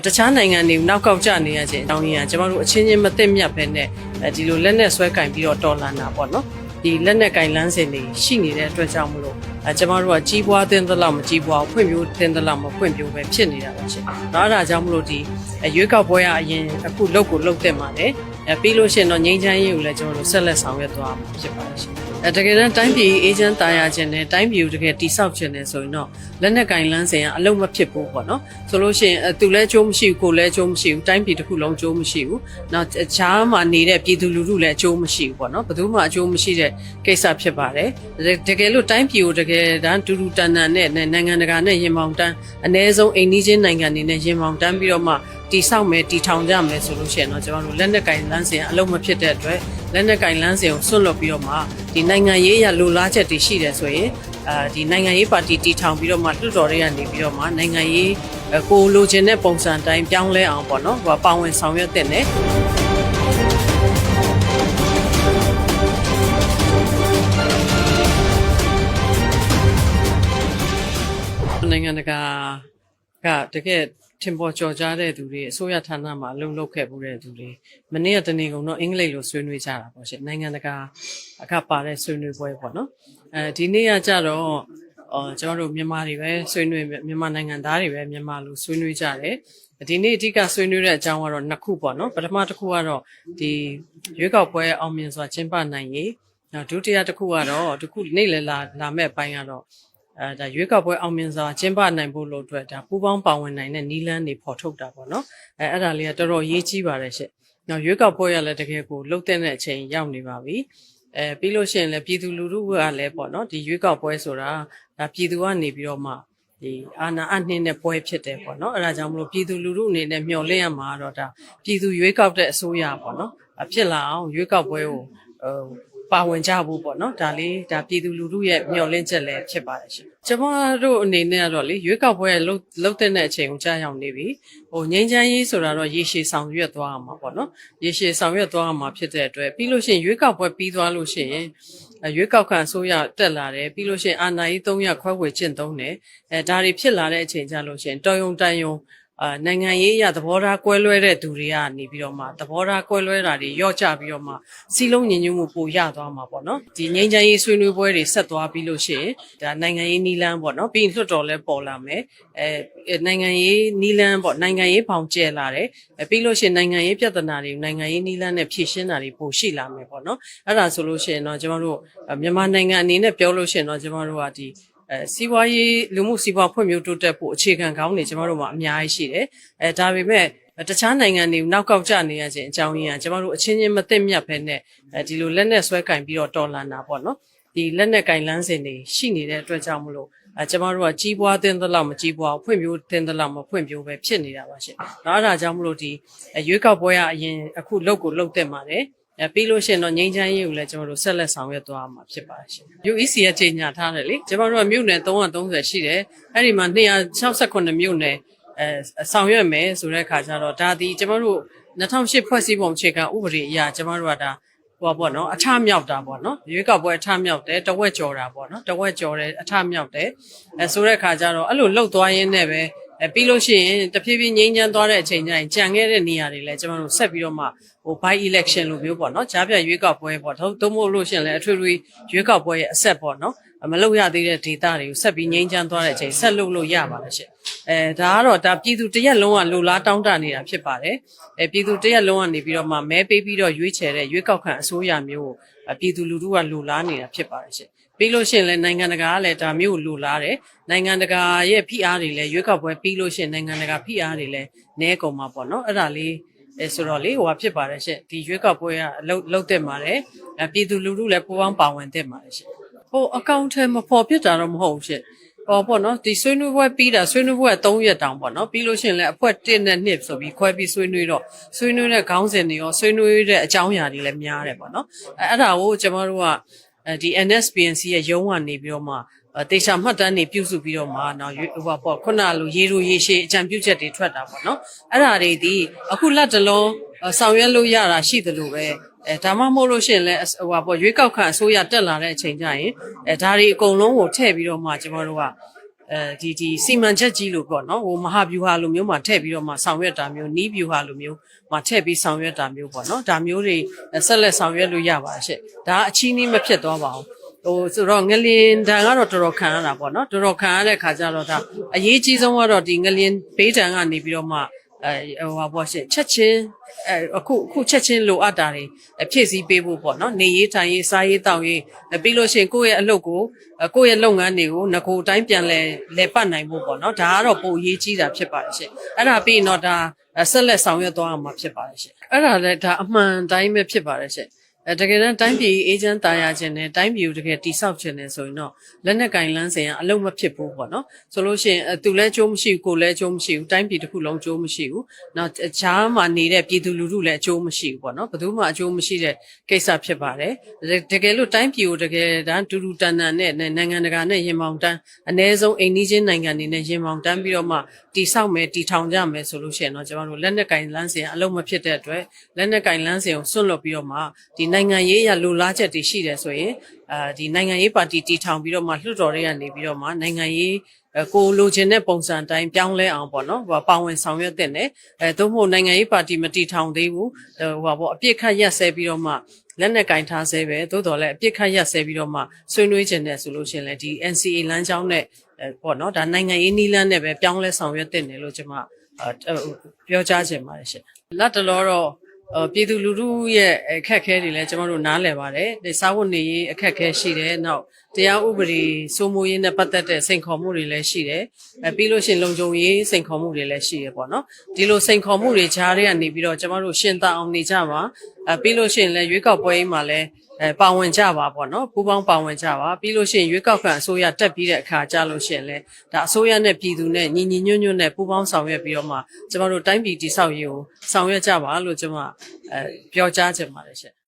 တခြားနိုင်ငံတွေနောက်ကောက်ကျနေရခြင်းအကြောင်းရင်းကကျမတို့အချင်းချင်းမသိမြတ်ပဲနဲ့အဲဒီလိုလက်နဲ့ဆွဲကင်ပြီးတော့တော်လာတာပေါ့နော်ဒီလက်နဲ့ကင်လန်းစင်တွေရှိနေတဲ့အတွက်ကြောင့်မလို့အဲကျမတို့ကကြီးပွားသင်းသလောက်မကြီးပွားဖွံ့ဖြိုးသင်းသလောက်မဖွံ့ဖြိုးပဲဖြစ်နေတာပါရှင်။ဒါအားကြောင့်မလို့ဒီရွေးကောက်ပွဲကအရင်အခုလုတ်ကိုလုတ်တဲ့မှာလေအဲပြီးလို့ရှိရင်တော့ငိမ့်ချမ်းရေးကိုလည်းကျမတို့ဆက်လက်ဆောင်ရွက်သွားမှာဖြစ်ပါတယ်ရှင်။ အဲတကယ်တမ်းတိုင်းပြည်အေဂျင့်တာယာခြင်းနဲ့တိုင်းပြည်ကိုတကယ်တိဆောက်ခြင်းနဲ့ဆိုရင်တော့လက်နဲ့ကင်လန်းစင်ကအလုံးမဖြစ်ဘူးပေါ့နော်။ဆိုလို့ရှိရင်သူလည်းအကျိုးမရှိဘူးကိုလည်းအကျိုးမရှိဘူးတိုင်းပြည်တစ်ခုလုံးအကျိုးမရှိဘူး။နောက်အခြားမှာနေတဲ့ပြည်သူလူထုလည်းအကျိုးမရှိဘူးပေါ့နော်။ဘယ်သူမှအကျိုးမရှိတဲ့ကိစ္စဖြစ်ပါတယ်။တကယ်လို့တိုင်းပြည်ကိုတကယ်တမ်းတူတူတန်တန်နဲ့နိုင်ငံတကာနဲ့ရင်မောင်တန်းအ ਨੇ ဆုံးအိမ်နီးချင်းနိုင်ငံတွေနဲ့ရင်မောင်တန်းပြီးတော့မှတီဆောက်မယ်တီထောင်ကြမယ်ဆိုလို့ရှိရင်တော့ကျွန်တော်တို့လက်နက်ကင်လမ်းစဉ်အလုံးမဖြစ်တဲ့အတွက်လက်နက်ကင်လမ်းစဉ်ကိုဆွတ်လွတ်ပြီးတော့မှဒီနိုင်ငံရေးရလိုလားချက်တွေရှိတယ်ဆိုရင်အာဒီနိုင်ငံရေးပါတီတီထောင်ပြီးတော့မှလွှတ်တော်တွေကနေပြီးတော့မှနိုင်ငံရေးကိုလိုချင်တဲ့ပုံစံတိုင်းပြောင်းလဲအောင်ပေါ့နော်ဟိုပါဝင်ဆောင်ရွက်တဲ့နဲ့နိုင်ငံတကာကတကယ် ထင်ပေါ်ကျော်ကြားတဲ့သူတွေအစိုးရဌာနမှာအလုပ်လုပ်ခဲ့မှုတဲ့သူတွေမနေ့ကတနေ့ကုန်တော့အင်္ဂလိပ်လိုဆွေးနွေးကြတာပေါ့ရှင်နိုင်ငံတကာအခပါတဲ့ဆွေးနွေးပွဲပေါ့နော်အဲဒီနေ့ကကြတော့အော်ကျွန်တော်တို့မြန်မာတွေပဲဆွေးနွေးမြန်မာနိုင်ငံသားတွေပဲမြန်မာလိုဆွေးနွေးကြတယ်ဒီနေ့အဓိကဆွေးနွေးတဲ့အကြောင်းကတော့နှစ်ခုပေါ့နော်ပထမတစ်ခုကတော့ဒီရွေးကောက်ပွဲအောင်မြင်စွာကျင်းပနိုင်ရေးနောက်ဒုတိယတစ်ခုကတော့ဒီခုနေ့လည်လာလာမဲ့အပိုင်းကတော့ အဲဒါရွေးကောက်ပွဲအောင်မြင်စွာကျင်းပနိုင်ဖို့လို့အတွက်ဒါပူးပေါင်းပါဝင်နိုင်တဲ့နီလန်းတွေဖော်ထုတ်တာပေါ့နော်အဲအဲ့ဒါလေးကတော်တော်ရေးကြီးပါတယ်ရှင့်။နောက်ရွေးကောက်ပွဲရလည်းတကယ်ကိုလှုပ်တဲ့အချိန်ရောက်နေပါပြီ။အဲပြီးလို့ရှိရင်လည်းပြည်သူလူထုကလည်းပေါ့နော်ဒီရွေးကောက်ပွဲဆိုတာဒါပြည်သူကနေပြီးတော့မှဒီအာဏာအနှင်းတဲ့ပွဲဖြစ်တယ်ပေါ့နော်အဲ့ဒါကြောင့်မလို့ပြည်သူလူထုအနေနဲ့မျှော်လင့်ရမှာတော့ဒါပြည်သူရွေးကောက်တဲ့အစိုးရပေါ့နော်အဖြစ်လာအောင်ရွေးကောက်ပွဲကိုဟို ပါဝင်ကြဖို့ပေါ့နော်ဒါလေးဒါပြည်သူလူထုရဲ့မျှော်လင့်ချက်လည်းဖြစ်ပါတယ်ရှင်ကျမတို့အနေနဲ့ကတော့လေရွေးကောက်ပွဲလှုပ်လှုပ်တဲ့အချိန်ကိုကြာရောက်နေပြီဟိုငင်းချမ်းရေးဆိုတာတော့ရေရှည်ဆောင်ရွက်သွားအောင်ပါပေါ့နော်ရေရှည်ဆောင်ရွက်သွားအောင်မှာဖြစ်တဲ့အတွက်ပြီးလို့ရှိရင်ရွေးကောက်ပွဲပြီးသွားလို့ရှိရင်ရွေးကောက်ခံအစိုးရတက်လာတယ်ပြီးလို့ရှိရင်အာဏာရေး၃ရက်ခွဲဝေကျင့်သုံးတယ်အဲဒါတွေဖြစ်လာတဲ့အချိန်ကြလို့ရှိရင်တော်ယုံတန်ယုံ အာနိုင်ငံရေးအရသဘောထားကွဲလွဲတဲ့သူတွေကနေပြီးတော့မှသဘောထားကွဲလွဲတာတွေရော့ချပြီးတော့မှစီလုံးညီညွတ်မှုပိုရသွားမှာပေါ့နော်ဒီငြိမ်းချမ်းရေးဆွေးနွေးပွဲတွေဆက်သွားပြီးလို့ရှိရင်ဒါနိုင်ငံရေးနီလန်းပေါ့နော်ပြီးရင်လွှတ်တော်လည်းပေါ်လာမယ်အဲနိုင်ငံရေးနီလန်းပေါ့နိုင်ငံရေးပေါင်ကျဲလာတယ်အဲပြီးလို့ရှိရင်နိုင်ငံရေးပြဿနာတွေနိုင်ငံရေးနီလန်းနဲ့ဖြေရှင်းတာတွေပိုရှိလာမယ်ပေါ့နော်အဲ့ဒါဆိုလို့ရှိရင်တော့ကျွန်တော်တို့မြန်မာနိုင်ငံအနေနဲ့ပြောလို့ရှိရင်တော့ကျွန်တော်တို့ကဒီ အဲစီးပွားရေးလူမှုစီးပွားဖွံ့ဖြိုးတိုးတက်ဖို့အခြေခံကောင်းနေကျမတို့မှာအများကြီးရှိတယ်အဲဒါပေမဲ့တခြားနိုင်ငံတွေနောက်ကောက်ကျနေရခြင်းအကြောင်းရင်းကကျမတို့အချင်းချင်းမသိမြတ်ပဲနဲ့အဲဒီလိုလက်နဲ့ဆွဲကင်ပြီးတော့တော်လာတာပေါ့နော်ဒီလက်နဲ့ကင်လန်းစင်တွေရှိနေတဲ့အတွက်ကြောင့်မလို့အဲကျမတို့ကကြီးပွားသင်းသလောက်မကြီးပွားဖွံ့ဖြိုးသင်းသလောက်မဖွံ့ဖြိုးပဲဖြစ်နေတာပါရှင်။ဒါအားဒါကြောင့်မလို့ဒီရွေးကောက်ပွဲကအရင်အခုလုတ်ကိုလုတ်တက်ပါတယ်။ အဲပြီးလို့ရှိရင်တော့ငိမ့်ချမ်းရေးကိုလည်းကျွန်တော်တို့ဆက်လက်ဆောင်ရွက်သွားမှာဖြစ်ပါတယ်ရှင်။ UEC ရဲ့ကြေညာထားတယ်လေကျွန်တော်တို့ကမြို့နယ်330ရှိတယ်။အဲ့ဒီမှာ268မြို့နယ်အဲဆောင်ရွက်မယ်ဆိုတဲ့အခါကျတော့ဒါဒီကျွန်တော်တို့2008ဖွဲ့စည်းပုံအခြေခံဥပဒေအရကျွန်တော်တို့ကဒါဟိုပေါ့နော်အထမြောက်တာပေါ့နော်ရွေးကောက်ပွဲအထမြောက်တယ်တဝက်ကျော်တာပေါ့နော်တဝက်ကျော်တယ်အထမြောက်တယ်အဲဆိုတဲ့အခါကျတော့အဲ့လိုလှုပ်သွားရင်းနဲ့ပဲ အဲပြီးလို့ရှိရင်တဖြည်းဖြည်းငြိမ်းချမ်းသွားတဲ့အချိန်ကျရင်ကြံခဲ့တဲ့နေရာတွေလည်းကျွန်တော်တို့ဆက်ပြီးတော့မှဟို by election လို့မျိုးပေါ့နော်ကြားပြရွေးကောက်ပွဲပေါ့သုံးမို့လို့ရှိရင်လည်းအထွေထွေရွေးကောက်ပွဲရဲ့အဆက်ပေါ့နော်မလုပ်ရသေးတဲ့ဒေတာတွေကိုဆက်ပြီးငြိမ်းချမ်းသွားတဲ့အချိန်ဆက်လုပ်လို့ရပါတယ်ရှင့်အဲဒါကတော့ဒါပြည်သူတရက်လုံးကလိုလားတောင်းတနေတာဖြစ်ပါတယ်အဲပြည်သူတရက်လုံးကနေပြီးတော့မှမဲပေးပြီးတော့ရွေးချယ်တဲ့ရွေးကောက်ခံအစိုးရမျိုးကိုပြည်သူလူထုကလိုလားနေတာဖြစ်ပါတယ်ရှင့် ပြီးလို့ရှိရင်လည်းနိုင်ငံတကာကလည်းဒါမျိုးလိုလားတယ်နိုင်ငံတကာရဲ့ဖိအားတွေလည်းရွေးကောက်ပွဲပြီးလို့ရှိရင်နိုင်ငံတကာဖိအားတွေလည်းနည်းကုန်မှာပေါ့နော်အဲ့ဒါလေးအဲဆိုတော့လေဟိုဟာဖြစ်ပါတယ်ရှင့်ဒီရွေးကောက်ပွဲကအလုတ်လုတ်တက်ပါတယ်ပြည်သူလူထုလည်းပူးပေါင်းပါဝင်တက်ပါတယ်ရှင့်ဟိုအကောင့်ထဲမပေါ်ဖြစ်တာတော့မဟုတ်ဘူးရှင့်ဟောပေါ့နော်ဒီဆွေးနွေးပွဲပြီးတာဆွေးနွေးပွဲ3ရက်တောင်ပေါ့နော်ပြီးလို့ရှိရင်လည်းအဖွဲ1နဲ့2ဆိုပြီးခွဲပြီးဆွေးနွေးတော့ဆွေးနွေးတဲ့ခေါင်းစဉ်တွေရောဆွေးနွေးတဲ့အကြောင်းအရာတွေလည်းများတယ်ပေါ့နော်အဲအဲ့ဒါကိုကျွန်တော်တို့ ကဒီ NSPNC ရဲ့ရုံးကနေပြီးတော့မှတေချာမှတ်တမ်းတွေပြုစုပြီးတော့မှနော်ဟိုပါပေါ့ခုနလိုရေလိုရေရှည်အကြံပြုချက်တွေထွက်တာပေါ့နော်အဲ့ဒါတွေဒီအခုလက်တလုံးဆောင်ရွက်လို့ရတာရှိသလိုပဲအဲဒါမှမဟုတ်လို့ရှိရင်လည်းဟိုပါပေါ့ရွေးကောက်ခံအစိုးရတက်လာတဲ့အချိန်ကျရင်အဲဒါတွေအကုန်လုံးကိုထည့်ပြီးတော့မှကျွန်တော်တို့က အဲအဲဒီဒီစီမံချက်ကြီးလို့ပေါ့နော်ဟိုမဟာဗျူဟာလိုမျိုးမှာထည့်ပြီးတော့မှဆောင်ရွက်တာမျိုးနီးဗျူဟာလိုမျိုးမှာထည့်ပြီးဆောင်ရွက်တာမျိုးပေါ့နော်ဒါမျိုးတွေဆက်လက်ဆောင်ရွက်လို့ရပါရှင့်ဒါအချင်းနီးမဖြစ်သွားပါဘူးဟိုဆိုတော့ငလင်တန်ကတော့တော်တော်ခံရတာပေါ့နော်တော်တော်ခံရတဲ့ခါကျတော့ဒါအရေးကြီးဆုံးကတော့ဒီငလင်ဘေးတန်ကနေပြီးတော့မှ အဲဟိုပါပေါ့ရှင့်ချက်ချင်းအဲအခုအခုချက်ချင်းလိုအပ်တာတွေအဖြည့်ဆည်းပေးဖို့ပေါ့နော်နေရေးထိုင်ရေးစားရေးတောက်ရေးအဲပြီးလို့ရှိရင်ကိုယ့်ရဲ့အလုပ်ကိုအဲကိုယ့်ရဲ့လုပ်ငန်းတွေကိုငကိုယ်တိုင်းပြန်လဲလဲပတ်နိုင်ဖို့ပေါ့နော်ဒါကတော့ပိုအရေးကြီးတာဖြစ်ပါတယ်ရှင့်အဲ့ဒါပြီးရင်တော့ဒါအဲဆက်လက်ဆောင်ရွက်သွားအောင်မှာဖြစ်ပါတယ်ရှင့်အဲ့ဒါလည်းဒါအမှန်တိုင်းပဲဖြစ်ပါတယ်ရှင့် အဲတကယ်တမ်းတိုင်းပြည်အေဂျင့်တာယာခြင်းနဲ့တိုင်းပြည်ကိုတကယ်တိဆောက်ခြင်းနဲ့ဆိုရင်တော့လက်နက်ကင်လန်းစဉ်ကအလုံးမဖြစ်ဘူးပေါ့နော်ဆိုလို့ရှိရင်အဲသူလည်းအကျိုးမရှိဘူးကိုယ်လည်းအကျိုးမရှိဘူးတိုင်းပြည်တစ်ခုလုံးအကျိုးမရှိဘူးနောက်အခြားမှာနေတဲ့ပြည်သူလူထုလည်းအကျိုးမရှိဘူးပေါ့နော်ဘယ်သူမှအကျိုးမရှိတဲ့ကိစ္စဖြစ်ပါတယ်တကယ်လို့တိုင်းပြည်ကိုတကယ်တမ်းတူတူတန်တန်နဲ့နိုင်ငံတကာနဲ့ရင်မောင်တန်းအ ਨੇ ဆုံးအိမ်နီးချင်းနိုင်ငံတွေနဲ့ရင်မောင်တန်းပြီးတော့မှတိဆောက်မယ်တိထောင်ကြမယ်ဆိုလို့ရှိရင်တော့ကျွန်တော်တို့လက်နက်ကင်လန်းစဉ်အလုံးမဖြစ်တဲ့အတွက်လက်နက်ကင်လန်းစဉ်ကိုစွန့်လွတ်ပြီးတော့မှဒီနိုင်ငံရေးအရလိုလားချက်တွေရှိတယ်ဆိုရင်အာဒီနိုင်ငံရေးပါတီတီထောင်ပြီးတော့မှလွှတ်တော်တွေကနေပြီးတော့မှနိုင်ငံရေးအဲကိုလိုချင်တဲ့ပုံစံတိုင်းပြောင်းလဲအောင်ပေါ့နော်ဟိုပါဝင်ဆောင်ရွက်တဲ့နဲ့အဲသို့မဟုတ်နိုင်ငံရေးပါတီမတီထောင်သေးဘူးဟိုပါပေါ့အပြစ်ခတ်ရက်ဆဲပြီးတော့မှလက်နဲ့ကင်ထားဆဲပဲသို့တော်လည်းအပြစ်ခတ်ရက်ဆဲပြီးတော့မှဆွေးနွေးခြင်းနဲ့ဆိုလို့ရှိရင်လည်းဒီ NCA လမ်းကြောင်းနဲ့အဲပေါ့နော်ဒါနိုင်ငံရေးနီးလန်းနဲ့ပဲပြောင်းလဲဆောင်ရွက်တဲ့နယ်လို့ကျွန်မပြောကြားခြင်းပါတယ်ရှင်လက်တလောတော့အော် ပြည်သူလူထုရဲ့အခက်အခဲတွေလည်းကျွန်တော်တို့နားလည်ပါတယ်။ဒီစားဝတ်နေရေးအခက်အခဲရှိတယ်။နောက်တရားဥပဒေစိုးမိုးရေးနဲ့ပတ်သက်တဲ့စိန်ခေါ်မှုတွေလည်းရှိတယ်။အဲပြီးလို့ရှိရင်လုံခြုံရေးစိန်ခေါ်မှုတွေလည်းရှိရပေါ့နော်။ဒီလိုစိန်ခေါ်မှုတွေကြားထဲကနေပြီးတော့ကျွန်တော်တို့ရှင်းသအောင်နေကြပါ။အဲပြီးလို့ရှိရင်လည်းရွေးကောက်ပွဲမှာလည်း အဲပါဝင်ကြပါပေါ့နော်ပူပေါင်းပါဝင်ကြပါပြီးလို့ရှိရင်ရွေးကောက်ခံအစိုးရတက်ပြီးတဲ့အခါကြလို့ရှိရင်လည်းဒါအစိုးရနဲ့ပြည်သူနဲ့ညီညီညွတ်ညွတ်နဲ့ပူပေါင်းဆောင်ရွက်ပြီးတော့မှကျွန်တော်တို့တိုင်းပြည်တည်ဆောက်ရေးကိုဆောင်ရွက်ကြပါလို့ကျွန်မအဲပြောကြားချင်ပါတယ်ရှင့်